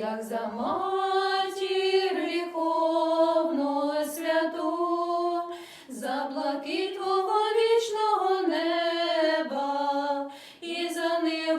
як за матір гріховну святу, за блаки твого вічного неба, і за твою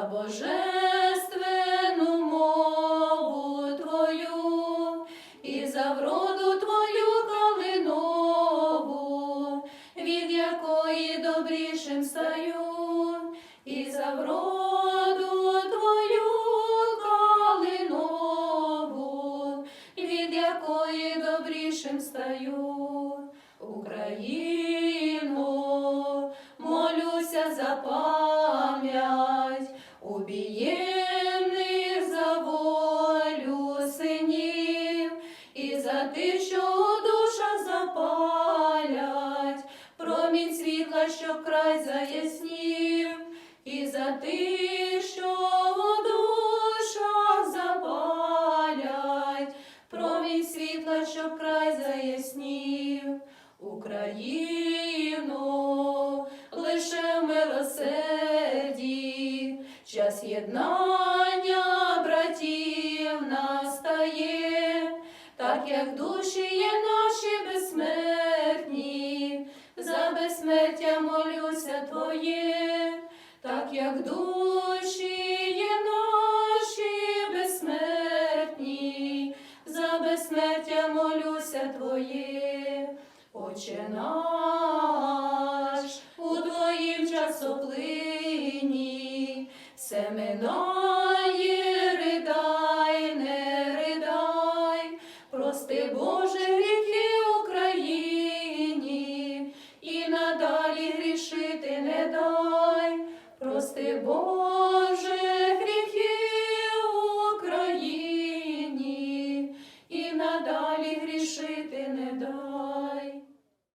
за божественну мову твою і за вроду твою калинову, від якої добрішим стаю, і за вроду твою калинову, від якої добрішим стаю, Україну, тих, що у душах запалять, промінь світла, що край заяснів, і за тих, що у душах запалять, промінь світла, що край заяснів, Україну, лише милосерді, час єднання так як душі є наші безсмертні, за безсмертя молюся Твоє, так як душі є наші безсмертні, за безсмертя молюся Твоє, Отче наш, у Твоїм часоплині, все прости, Боже, гріхи Україні, і надалі грішити не дай.